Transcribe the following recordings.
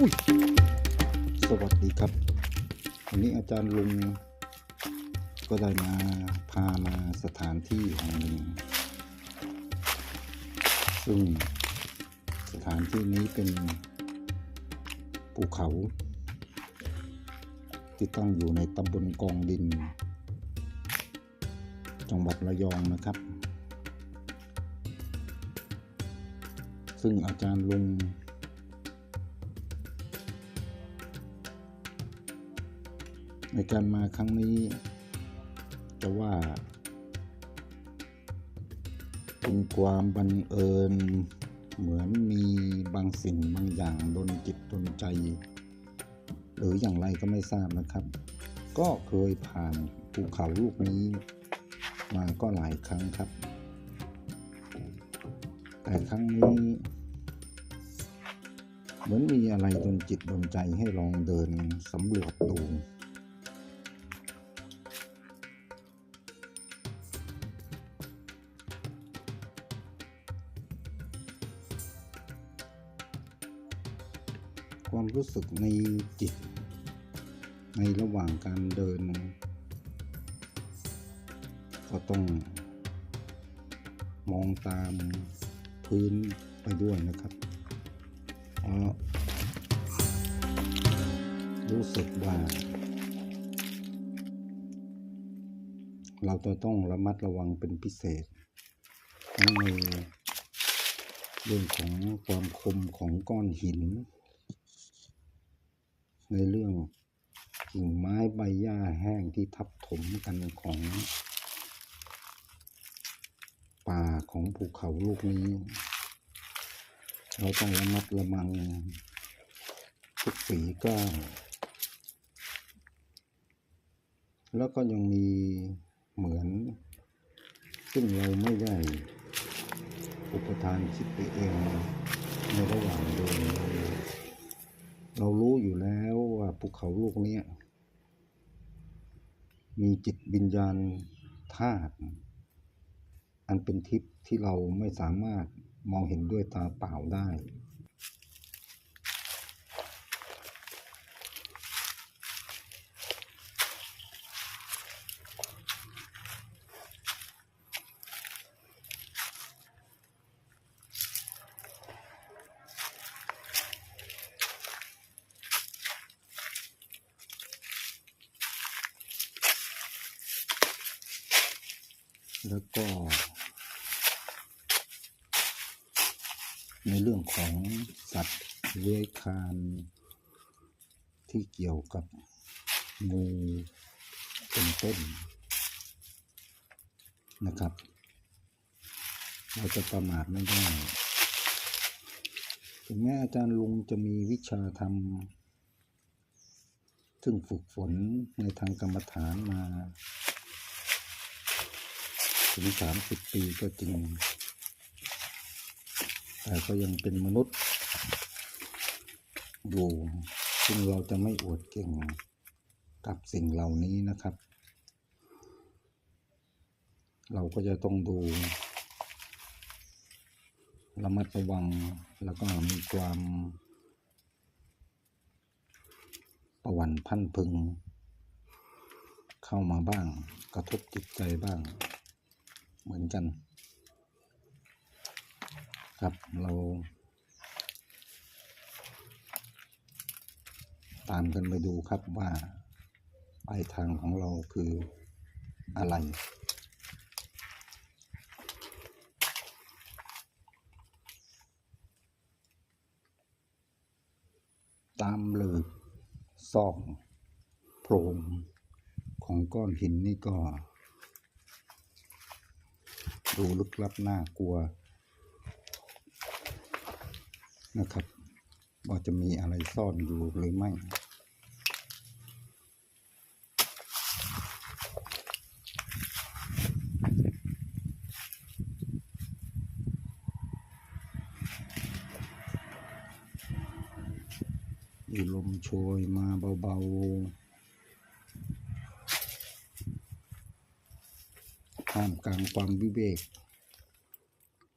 อุ้ยสวัสดีครับ วันนี้อาจารย์ลุงก็ได้มาพามาสถานที่แห่งหนึ่งซึ่งสถานที่นี้เป็นภูเขา ที่ตั้งอยู่ในตำบลกองดิน จังหวัดระยองนะครับ ซึ่งอาจารย์ลุง ในการมาครั้งนี้จะว่า เป็นความบังเอิญ เหมือนมีบางสิ่งบางอย่างดนจิตดนใจ หรืออย่างไรก็ไม่ทราบนะครับ ก็เคยผ่านภูเขาลูกนี้ มาก็หลายครั้งครับ แต่ครั้งนี้เหมือนมีอะไรดนจิตดนใจให้ลองเดินสำรวจดู ความรู้สึกในจิต ในระหว่างการเดิน ก็ต้องมองตามพื้นไปด้วยนะครับเพราะรู้สึกว่า เราจะต้องระมัดระวังเป็นพิเศษทั้งในเรื่องของความคมของก้อนหิน ในเรื่องกิ่งไม้ใบหญ้าแห้งที่ทับถมกันของป่าของภูเขาลูกนี้ เราต้องระมัดระวังทุกฝีก้าวแล้วก็ยังมีเหมือน ซึ่งเราไม่ได้อุปทานคิดไปเองในระหว่างเดินเราเรารู้อยู่แล้วว่าภู เขาลูกนี้มีจิตวิญญาณธาตุอันเป็นทิพย์ที่เราไม่สามารถมองเห็นด้วยตาเปล่าได้ แล้วก็ ในเรื่องของสัตว์เลื้อยคานที่เกี่ยวกับงูเป็นต้นนะครับ เราจะประมาทไม่ได้ถึงแม้อาจารย์ลุงจะมีวิชาธรรมซึ่งฝึกฝนในทางกรรมฐานมา ถึงสามสิบปีก็จริง แต่ก็ยังเป็นมนุษย์ อยู่ ซึ่งเราจะไม่อวดเก่งกับสิ่งเหล่านี้นะครับ เราก็จะต้องดูระมัดระวังแล้วก็มีความประวันพันพึง เข้ามาบ้างกระทบจิตใจบ้าง กัน ครับเรา ตามกันไปดูครับว่าปลายทางของเราคืออะไรตามเลือกซอกโพรงของก้อนหินนี่ก็ ดูลึกลับน่ากลัวนะครับ ว่าจะมีอะไรซ่อนอยู่หรือไม่มีลมโชยมาเบา ๆ ท่ามกลางความวิเวก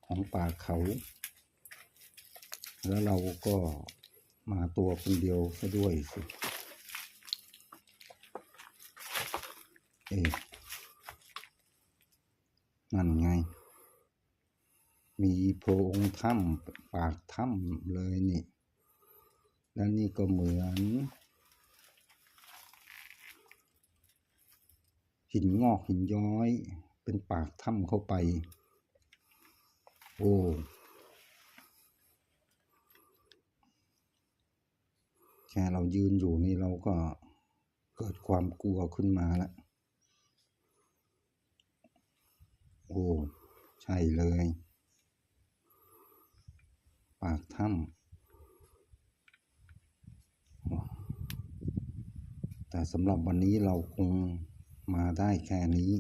ของป่าเขา แล้วเราก็มาตัวคนเดียวซะด้วยสิเอ๊ะนั่นไง มีโพรงถ้ำปากถ้ำเลยนี่ แล้วนี่ก็เหมือน หินงอกหินย้อย เป็นปากถ้ำเข้าไป โอ้แค่เรายืนอยู่นี่เราก็เกิดความกลัวขึ้นมาแล้วโอ้ใช่เลย ปากถ้ำแต่สำหรับวันนี้เราคงมาได้แค่นี้